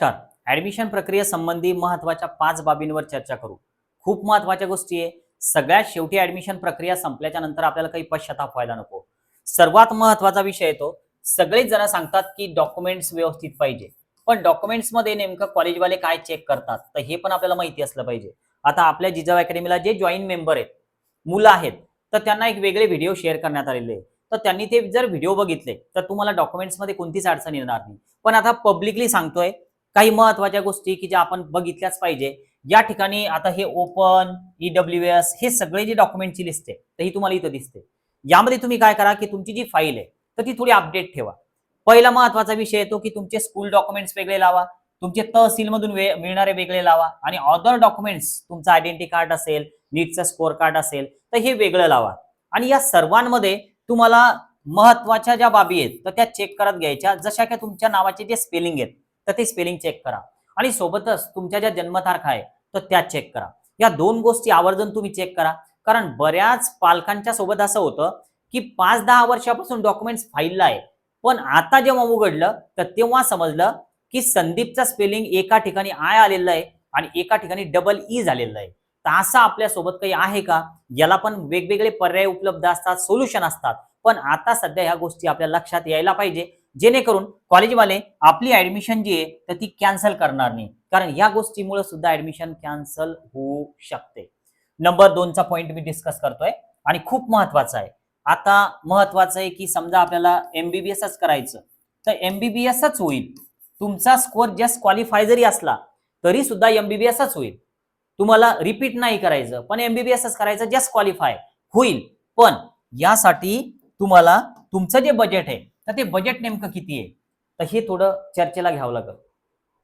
नमस्कार ऍडमिशन प्रक्रियेसंबंधी महत्त्वाच्या पाच बाबींवर चर्चा करू. खूप महत्त्वाच्या गोष्टी आहे. सगळ्यात शेवटी ऍडमिशन प्रक्रिया संपल्याच्या नंतर आपल्याला काही पश्चाताप व्हायला नको. सर्वात महत्त्वाचा विषय येतो. सगळेच जण सांगतात की डॉक्युमेंट्स व्यवस्थित पाहिजे. पण डॉक्युमेंट्समध्ये नेमकं कॉलेजवाले काय चेक करतात? तर हे पण आपल्याला माहिती असलं पाहिजे. आता आपल्या जिजाऊ अकॅडमीला जे जॉईन मेंबर आहेत मुलं आहेत तर त्यांना एक वेगळे व्हिडिओ शेअर करण्यात आलेले आहे. तर त्यांनी ते जर व्हिडिओ बघितले तर तुम्हाला डॉक्युमेंट्समध्ये कोणतीच अडचण येणार नाही. पण आता पब्लिकली सांगतोय काही महत्त्वाच्या गोष्टी की ज्या आपण बघितल्याच पाहिजे. या ठिकाणी आता हे ओपन ईडब्ल्यू एस हे सगळे जे डॉक्युमेंटची लिस्ट आहे तर ही तुम्हाला इथं दिसते. यामध्ये तुम्ही काय करा की तुमची जी फाईल आहे तर ती थोडी अपडेट ठेवा. पहिला महत्त्वाचा विषय येतो की तुमचे स्कूल डॉक्युमेंट्स वेगळे लावा तुमचे तहसील मधून वे- मिळणारे वेगळे लावा आणि अदर डॉक्युमेंट्स तुमचं आयडेंटिटी कार्ड असेल नीटचं स्कोअर कार्ड असेल तर हे वेगळं लावा. आणि या सर्वांमध्ये तुम्हाला महत्त्वाच्या ज्या बाबी आहेत तर त्या चेक करत घ्यायच्या जशा की तुमच्या नावाचे जे स्पेलिंग आहेत. तर ते स्पेलिंग चेक करा. आणि सोबतच तुमच्या ज्या जन्मतारखा आहे तर त्या चेक करा. या दोन गोष्टी आवर्जून तुम्ही चेक करा. कारण बऱ्याच पालकांच्या सोबत असं होतं की पाच दहा वर्षापासून डॉक्युमेंट्स फाईलला आहे. पण आता जेव्हा उघडलं तर तेव्हा समजलं की संदीपचा स्पेलिंग एका ठिकाणी आय आलेलं आहे आणि एका ठिकाणी डबल ई e झालेलं आहे. तर असं आपल्यासोबत काही आहे का? याला पण वेगवेगळे पर्याय उपलब्ध असतात सोल्युशन असतात. पण आता सध्या ह्या गोष्टी आपल्या लक्षात यायला पाहिजे. जेणेकरून कॉलेजवाले आपली ऍडमिशन जी आहे तर ती कॅन्सल करणार नाही. कारण या गोष्टीमुळे सुद्धा ऍडमिशन कॅन्सल होऊ शकते. नंबर दोनचा पॉईंट मी डिस्कस करतोय. आणि खूप महत्त्वाचा आहे. आता महत्वाचं आहे की समजा आपल्याला एमबीबीएसच करायचं तर एमबीबीएसच होईल. तुमचा स्कोअर जस्ट क्वालिफाय जरी असला तरी सुद्धा एमबीबीएसच होईल. तुम्हाला रिपीट नाही करायचं पण एमबीबीएसच करायचं जस्ट क्वालिफाय होईल. पण यासाठी तुम्हाला तुमचं जे बजेट आहे तर ते बजेट नेमकं किती आहे? तर हे थोडं चर्चेला घ्यावं लागेल.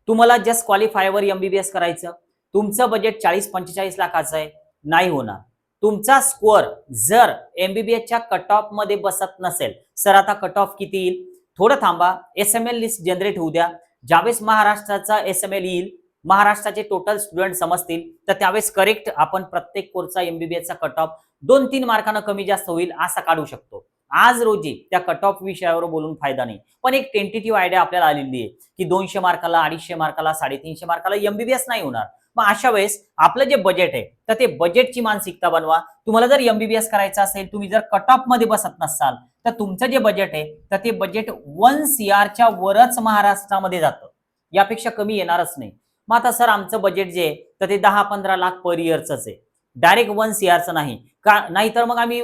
तुम्हाला जस्ट क्वालिफायवर एमबीबीएस करायचं तुमचं बजेट चाळीस पंचेचाळीस लाखाचं आहे नाही होणार. तुमचा स्कोअर जर एमबीबीएसच्या कट ऑफमध्ये बसत नसेल सर आता कट ऑफ किती येईल? थोडं थांबा S M L list generate होऊ द्या. ज्यावेळेस महाराष्ट्राचा एस एम एल येईल महाराष्ट्राचे टोटल स्टुडंट समजतील तर त्यावेळेस करेक्ट आपण प्रत्येक कोर्सचा एमबीबीएसचा कट ऑफ दोन तीन मार्कानं कमी जास्त होईल असा काढू शकतो. आज रोजी त्या कट ऑफ विषयावर बोलून फायदा नाही. पण एक टेंटेटिव्ह आयडिया आपल्याला आलेली आहे की दोनशे मार्काला अडीचशे मार्काला साडेतीनशे मार्काला एमबीबीएस नाही होणार. मग अशा वेळेस आपलं जे बजेट आहे तर ते बजेटची मानसिकता बनवा. तुम्हाला जर एमबीबीएस करायचं असेल तुम्ही जर कट ऑफमध्ये बसत नसाल तर तुमचं जे बजेट आहे तर ते बजेट वन सीआरच्या वरच महाराष्ट्रामध्ये जातं. यापेक्षा कमी येणारच नाही. मग आता सर आमचं बजेट जे आहे तर ते दहा पंधरा लाख पर इयरच आहे. डायरेक्ट वन सीआरचं नाही. का नाहीतर मग आम्ही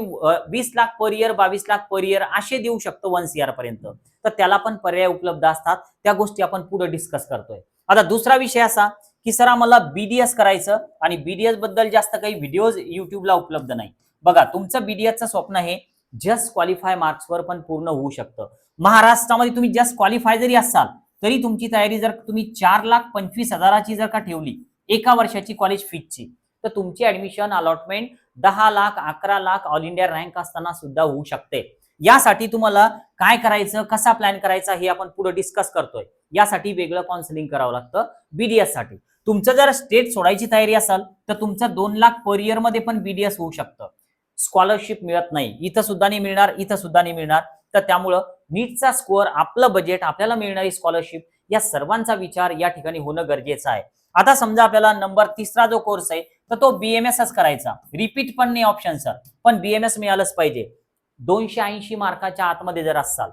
वीस लाख पर इयर बावीस लाख पर इयर असे देऊ शकतो वन सीआर पर्यंत. तर त्याला पण पर्याय उपलब्ध असतात. त्या गोष्टी आपण पुढे डिस्कस करतोय. आता दुसरा विषय असा की सर आम्हाला बीडीएस करायचं आणि बीडीएसबद्दल जास्त काही व्हिडिओज युट्यूबला उपलब्ध नाही. बघा तुमचं बीडीएसचं स्वप्न हे जस्ट क्वालिफाय मार्क्सवर पण पूर्ण होऊ शकतं. महाराष्ट्रामध्ये तुम्ही जस्ट क्वालिफाय जरी असाल तरी तुमची तयारी जर तुम्ही चार लाख पंचवीस हजाराची जर का ठेवली एका वर्षाची कॉलेज फीजची तर तुमची ऍडमिशन अलॉटमेंट दहा लाख अकरा लाख ऑल इंडिया रँक असताना सुद्धा होऊ शकते. यासाठी तुम्हाला काय करायचं कसा प्लॅन करायचा हे आपण पुढे डिस्कस करतोय. यासाठी वेगळं काउन्सिलिंग करावं लागतं बीडीएससाठी. तुमचं जर स्टेट सोडायची तयारी असेल तर तुमचं दोन लाख पर इयरमध्ये पण बीडीएस होऊ शकतं. स्कॉलरशिप मिळत नाही. इथं सुद्धा नाही मिळणार इथं सुद्धा नाही मिळणार. तर त्यामुळं नीटचा स्कोअर आपलं बजेट आपल्याला मिळणारी स्कॉलरशिप या सर्वांचा विचार या ठिकाणी होणं गरजेचं आहे. आता समजा आपल्याला नंबर तिसरा जो कोर्स आहे तर तो बीएमएसच करायचा. रिपीट पण नाही ऑप्शन सर पण बीएमएस मिळालंच पाहिजे. दोनशे ऐंशी मार्काच्या आतमध्ये जर असाल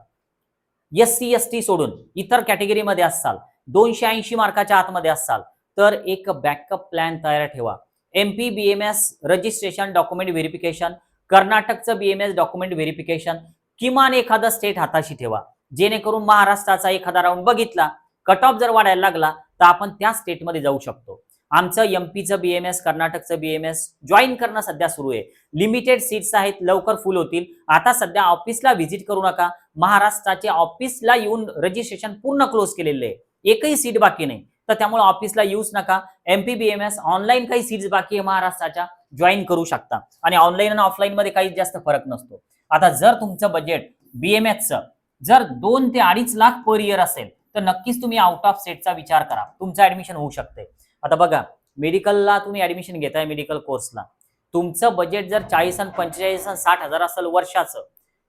एस सी एस टी सोडून इतर कॅटेगरीमध्ये असाल दोनशे ऐंशी मार्काच्या आतमध्ये असाल तर एक बॅकअप प्लॅन तयार ठेवा. MP BMS registration document verification कर्नाटकचं BMS document verification किमान एखादा स्टेट हाताशी ठेवा. जेणेकरून महाराष्ट्राचा एखादा राऊंड बघितला कट ऑफ जर वाढायला लागला तर आपण त्या स्टेटमध्ये जाऊ शकतो. आमचं एमपीचं बीएमएस कर्नाटकचं बीएमएस जॉईन करणं सध्या सुरू आहे. लिमिटेड सीट्स आहेत लवकर फुल होतील. आता सध्या ऑफिसला व्हिजिट करू नका. महाराष्ट्राच्या ऑफिसला येऊन रजिस्ट्रेशन पूर्ण क्लोज केलेलं आहे. एकही सीट बाकी नाही. तर त्यामुळे ऑफिसला येऊच नका. एमपी बीएमएस ऑनलाईन काही सीट्स बाकी आहे महाराष्ट्राच्या जॉईन करू शकता. आणि ऑनलाईन आणि ऑफलाईन मध्ये काही जास्त फरक नसतो. आता जर तुमचं बजेट बीएमएसचं जर दोन ते अडीच लाख पर इयर असेल तर नक्कीच तुम्ही आउट ऑफ सेटचा विचार करा. तुमचं ऍडमिशन होऊ शकते आता बघा मेडिकलला तुम्ही ऍडमिशन घेताय मेडिकल कोर्सला तुमचं बजेट जर चाळीस आणि पंचेचाळीस आणि साठ हजार असेल वर्षाचं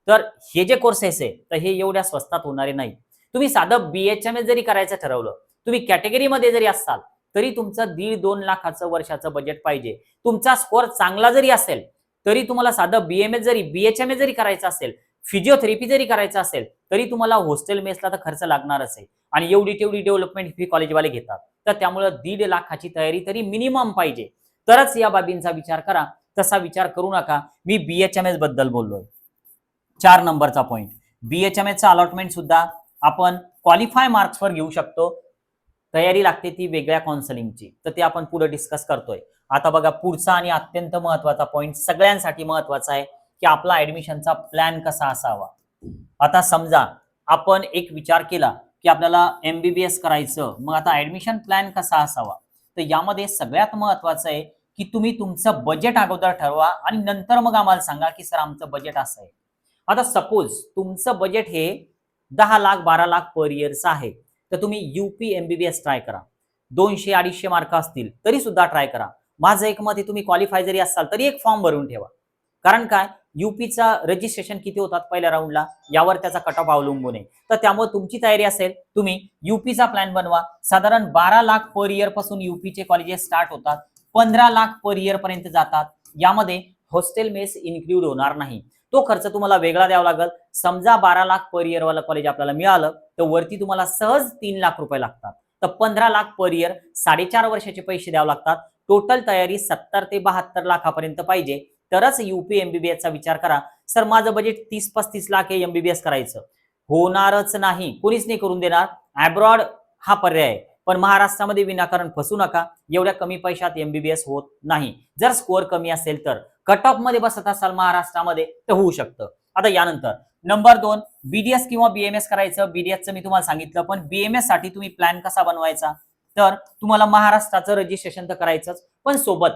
तर हे जे कोर्सेस आहे तर हे एवढ्या स्वस्तात होणारे नाही. तुम्ही साधं बीएचएमएस जरी करायचं ठरवलं तुम्ही कॅटेगरीमध्ये जरी असाल तरी तुमचं दीड दोन लाखाचं वर्षाचं बजेट पाहिजे. तुमचा स्कोअर चांगला जरी असेल तरी तुम्हाला साधं बीएमएस जरी बीएचएमए जरी करायचं असेल फिजिओथेरपी जरी करायचं असेल तरी तुम्हाला हॉस्टेल मेसला तर खर्च लागणारच आहे. आणि एवढी तेवढी डेव्हलपमेंट फी कॉलेजवाले घेतात. तर त्यामुळे दीड लाखाची तयारी तरी मिनिमम पाहिजे. तरच या बाबींचा विचार करा. तसा विचार करू नका. मी बीएचएमएसबद्दल बोललोय. चार नंबरचा पॉईंट बीएचएमएसचं अलॉटमेंट सुद्धा आपण क्वालिफाय मार्क्सवर घेऊ शकतो. तयारी लागते ती वेगळ्या काउन्सलिंगची तर ते आपण पुढे डिस्कस करतोय. आता बघा पुढचा आणि अत्यंत महत्त्वाचा पॉईंट सगळ्यांसाठी महत्त्वाचा आहे की आपला ऍडमिशनचा प्लॅन कसा असावा. आता समजा आपण एक विचार केला. की आपल्याला एमबीबीएस करायचं मग आता ऍडमिशन प्लॅन कसा असावा? तर यामध्ये सगळ्यात महत्वाचं आहे की तुम्ही तुमचं बजेट अगोदर ठरवा आणि नंतर मग आम्हाला सांगा की सर आमचं बजेट असं आहे. आता सपोज तुमचं बजेट हे दहा लाख बारा लाख पर इयरचं आहे. तर तुम्ही युपी एमबीबीएस ट्राय करा. दोनशे अडीचशे मार्क असतील तरी सुद्धा ट्राय करा. माझं एक मत तुम्ही क्वालिफाय जरी असाल तरी एक फॉर्म भरून ठेवा. कारण काय? युपीचा रजिस्ट्रेशन किती होतात पहिल्या राऊंडला यावर त्याचा कट ऑफ अवलंबून आहे. तर त्यामुळे तुमची तयारी असेल तुम्ही युपीचा प्लॅन बनवा. साधारण बारा लाख पर इयरपासून युपीचे कॉलेजेस स्टार्ट होतात. पंधरा लाख पर इयर पर्यंत जातात. यामध्ये हॉस्टेल मेस इन्क्ल्यूड होणार नाही. तो खर्च तुम्हाला वेगळा द्यावा लागेल. समजा बारा लाख पर इयर वाला कॉलेज आपल्याला मिळालं तर वरती तुम्हाला सहज तीन लाख रुपये लागतात. तर पंधरा लाख पर इयर साडेचार वर्षाचे पैसे द्यावे लागतात. टोटल तयारी सत्तर ते बहात्तर लाखापर्यंत पाहिजे. तरच युपी एमबीबीएसचा विचार करा. सर माझं बजेट तीस पस्तीस लाख आहे एमबीबीएस करायचं. होणारच नाही. कोणीच नाही करून देणार. अब्रॉड हा पर्याय आहे. पण महाराष्ट्रामध्ये विनाकारण फसू नका. एवढ्या कमी पैशात एमबीबीएस होत नाही. जर स्कोअर कमी असेल तर. कट ऑफमध्ये बसत असाल महाराष्ट्रामध्ये तर होऊ शकतं. आता यानंतर. नंबर दोन बीडीएस किंवा बीएमएस करायचं. बीडीएसचं मी तुम्हाला सांगितलं पण बीएमएससाठी तुम्ही प्लॅन कसा बनवायचा? तर तुम्हाला महाराष्ट्राचं रजिस्ट्रेशन तर करायचंच पण सोबत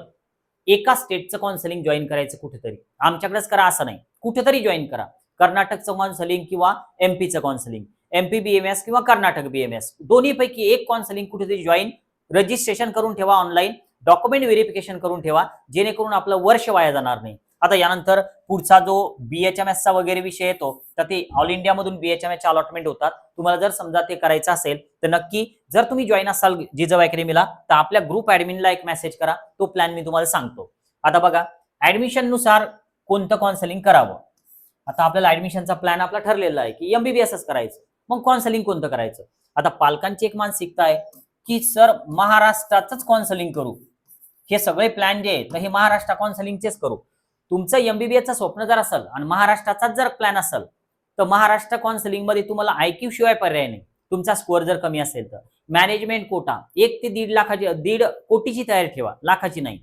एका स्टेटचं काउन्सिलिंग जॉईन करायचं कुठेतरी. आमच्याकडेच करा असं नाही. कुठेतरी जॉईन करा. कर्नाटकचं काउन्सिलिंग किंवा एमपीचं काउन्सिलिंग एमपी बीएमएस किंवा कर्नाटक बीएमएस दोन्हीपैकी एक काउन्सिलिंग कुठेतरी जॉईन रजिस्ट्रेशन करून ठेवा ऑनलाईन डॉक्युमेंट व्हेरिफिकेशन करून ठेवा जेणेकरून आपलं वर्ष वाया जाणार नाही. आता यानंतर पुढचा जो बीएचएमएसचा वगैरे विषय येतो तर ते ऑल इंडियामधून बीएचएमएसचे अलॉटमेंट होतात. तुम्हाला जर समजा ते करायचं असेल तर नक्की जर तुम्ही जॉईन असाल जिजव अकॅडमीला तर आपल्या ग्रुप ऍडमिनला एक मेसेज करा. तो प्लॅन मी तुम्हाला सांगतो. आता बघा ऍडमिशननुसार कोणतं काउन्सिलिंग करावं? आता आपल्याला ऍडमिशनचा प्लॅन आपला ठरलेला आहे की एमबीबीएसच करायचं. मग काउन्सिलिंग कोणतं करायचं? आता पालकांची एक मानसिकता आहे की सर महाराष्ट्राचंच काउन्सिलिंग करू. हे सगळे प्लॅन जे आहेत तर हे महाराष्ट्र काउन्सिलिंगचेच करू. तुमचं एमबीबीएसचं स्वप्न जर असेल आणि महाराष्ट्राचाच जर प्लॅन असेल तर महाराष्ट्र काउन्सिलिंगमध्ये तुम्हाला आयक्यू शिवाय पर्याय नाही. तुमचा स्कोअर जर कमी असेल तर. मॅनेजमेंट कोटा एक ते दीड लाखाची दीड कोटीची तयारी ठेवा लाखाची नाही.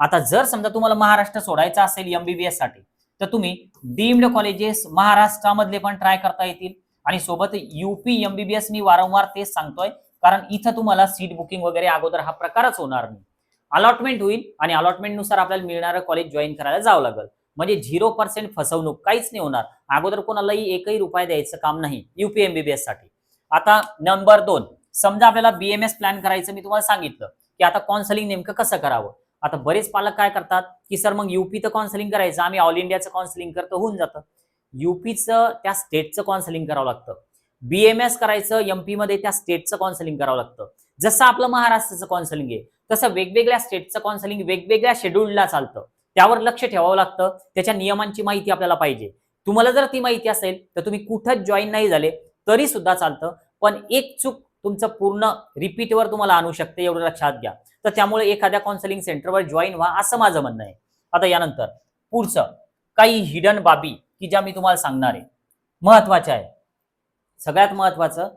आता जर समजा तुम्हाला महाराष्ट्र सोडायचं असेल एमबीबीएससाठी तर तुम्ही डीम्ड कॉलेजेस महाराष्ट्रामधले पण ट्राय करता येतील. आणि सोबत युपी एमबीबीएस मी वारंवार तेच सांगतोय कारण इथं तुम्हाला सीट बुकिंग वगैरे अगोदर हा प्रकारच होणार नाही. अलॉटमेंट होईल आणि अलॉटमेंटनुसार आपल्याला मिळणारं कॉलेज जॉईन करायला जावं लागेल. म्हणजे झिरो पर्सेंट फसवणूक काहीच नाही होणार. अगोदर कोणालाही एकही रुपये द्यायचं काम नाही युपीएमबीबीएससाठी. आता नंबर दोन. समजा आपल्याला बीएमएस प्लॅन करायचं मी तुम्हाला सांगितलं की आता काउन्सिलिंग नेमकं कसं करावं? आता बरेच पालक काय करतात की सर मग युपी तर काउन्सिलिंग करायचं आम्ही ऑल इंडियाचं काउन्सिलिंग करतो होऊन जातं. युपीचं त्या स्टेटचं काउन्सिलिंग करावं लागतं. बीएमएस करायचं एमपी मध्ये त्या स्टेटचं काउन्सिलिंग करावं लागतं. जसं आपलं महाराष्ट्राचं काउन्सिलिंग आहे तसं वेगवेगळ्या स्टेटचं काउन्सिलिंग वेगवेगळ्या शेड्यूलला चालतं. त्यावर लक्ष ठेवावं लागतं. त्याच्या नियमांची माहिती आपल्याला पाहिजे. तुम्हाला जर ती माहिती असेल तर तुम्ही कुठंच जॉईन नाही झाले तरी सुद्धा चालतं. पण एक चूक तुमचं पूर्ण रिपीटवर तुम्हाला आणू शकते एवढं लक्षात घ्या. तर त्यामुळे एखाद्या काउन्सिलिंग सेंटरवर जॉईन व्हा असं माझं म्हणणं आहे. आता यानंतर पुढचं काही हिडन बाबी की ज्या मी तुम्हाला सांगणार आहे. महत्त्वाच्या आहे सगळ्यात महत्वाचं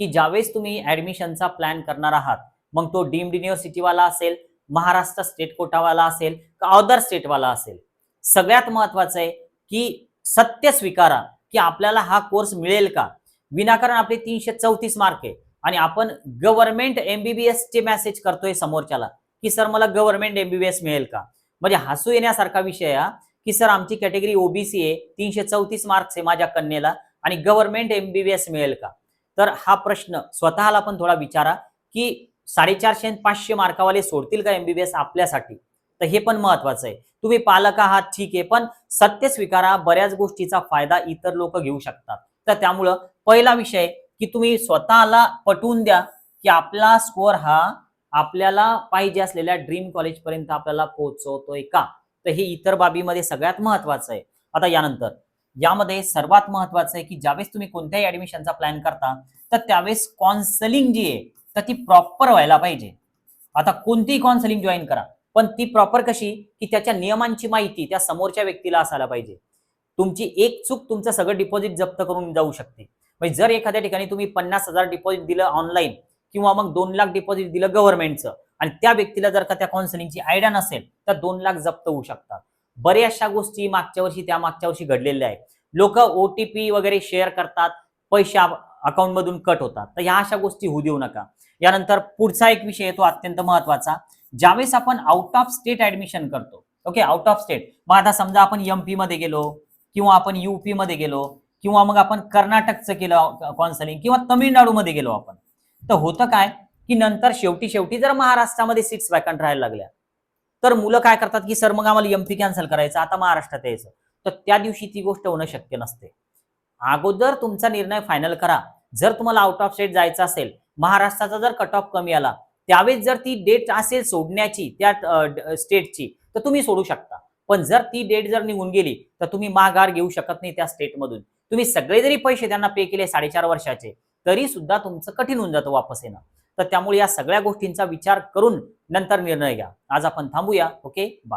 की ज्यावेळेस तुम्ही ऍडमिशनचा प्लॅन करणार आहात मग तो डीम्ड युनिव्हर्सिटीवाला असेल महाराष्ट्र स्टेट कोटावाला असेल का अदर स्टेटवाला असेल. सगळ्यात महत्वाचं आहे की सत्य स्वीकारा की आपल्याला हा कोर्स मिळेल का? विनाकारण आपले तीनशे चौतीस मार्क आहे. आणि आपण गव्हर्नमेंट एमबीबीएस चे मेसेज करतोय समोरच्याला की सर मला गव्हर्नमेंट एमबीबीएस मिळेल का? म्हणजे हसू येण्यासारखा विषय हा की सर आमची कॅटेगरी ओबीसी आहे तीनशे चौतीस मार्क्स आहे माझ्या कन्येला आणि गव्हर्नमेंट एमबीबीएस मिळेल का? तर हा प्रश्न स्वतःला पण थोडा विचारा की साडेचारशे आणि पाचशे मार्कावाले सोडतील का एमबीबीएस आपल्यासाठी? तर हे पण महत्वाचं आहे. तुम्ही पालक आहात ठीक आहे पण सत्य स्वीकारा बऱ्याच गोष्टीचा फायदा इतर लोक घेऊ शकतात. तर त्यामुळं पहिला विषय की तुम्ही स्वतःला पटवून द्या की आपला स्कोअर हा आपल्याला पाहिजे असलेल्या ड्रीम कॉलेज पर्यंत आपल्याला पोहोचवतोय का? तर हे इतर बाबीमध्ये सगळ्यात महत्वाचं आहे. आता यानंतर यामध्ये सर्वात महत्वाचं आहे की ज्यावेळेस तुम्ही कोणत्याही ऍडमिशनचा प्लॅन करता तर त्यावेळेस काउन्सलिंग जी आहे तर ती प्रॉपर व्हायला पाहिजे. आता कोणतीही काउन्सलिंग जॉईन करा. पण ती प्रॉपर कशी? की त्याच्या नियमांची माहिती त्या समोरच्या व्यक्तीला असायला पाहिजे. तुमची एक चूक तुमचं सगळं डिपॉझिट जप्त करून जाऊ शकते. म्हणजे जर एखाद्या ठिकाणी तुम्ही पन्नास हजार डिपॉझिट दिलं ऑनलाईन किंवा मग दोन लाख डिपॉझिट दिलं गव्हर्नमेंटचं आणि त्या व्यक्तीला जर का त्या काउन्सिलिंगची आयडिया नसेल तर दोन लाख जप्त होऊ शकतात. बऱ्याचशा गोष्टी मागच्या वर्षी त्या मागच्या वर्षी घडलेल्या आहेत. लोक ओटीपी वगैरे शेअर करतात पैसे अकाउंट मधून कट होतात. तर ह्या अशा गोष्टी होऊ देऊ नका. यानंतर पुढचा एक विषय येतो अत्यंत महत्त्वाचा. ज्यावेळेस आपण आउट ऑफ स्टेट ऍडमिशन करतो ओके आउट ऑफ स्टेट मग आता समजा आपण एमपी मध्ये गेलो किंवा आपण युपी मध्ये गेलो किंवा मग आपण कर्नाटकचं केलं कॉन्सलिंग किंवा तमिळनाडूमध्ये गेलो आपण. तर होतं काय? की नंतर शेवटी शेवटी जर महाराष्ट्रामध्ये सीट्स वॅकंट राहायला लागल्या तर मुलं काय करतात की सर मग आम्हाला एमपी कॅन्सल करायचं आता महाराष्ट्रात यायचं. तर त्या दिवशी ती गोष्ट होणं शक्य नसते. अगोदर तुमचा निर्णय फायनल करा. जर तुम्हाला आउट ऑफ स्टेट जायचं असेल महाराष्ट्राचा जर कट ऑफ कमी आला त्यावेळेस जर ती डेट असेल सोडण्याची त्या स्टेटची तर तुम्ही सोडू शकता. पण जर ती डेट जर निघून गेली तर तुम्ही माघार घेऊ शकत नाही त्या स्टेटमधून तुम्ही सगळे जरी पैसे त्यांना पे केले साडेचार वर्षाचे तरी सुद्धा तुमचं कठीण होऊन जातं वापस येणं. तर त्यामुळे या सगळ्या गोष्टींचा विचार करून नंतर निर्णय घ्या. आज आपण थांबूया. Okay bye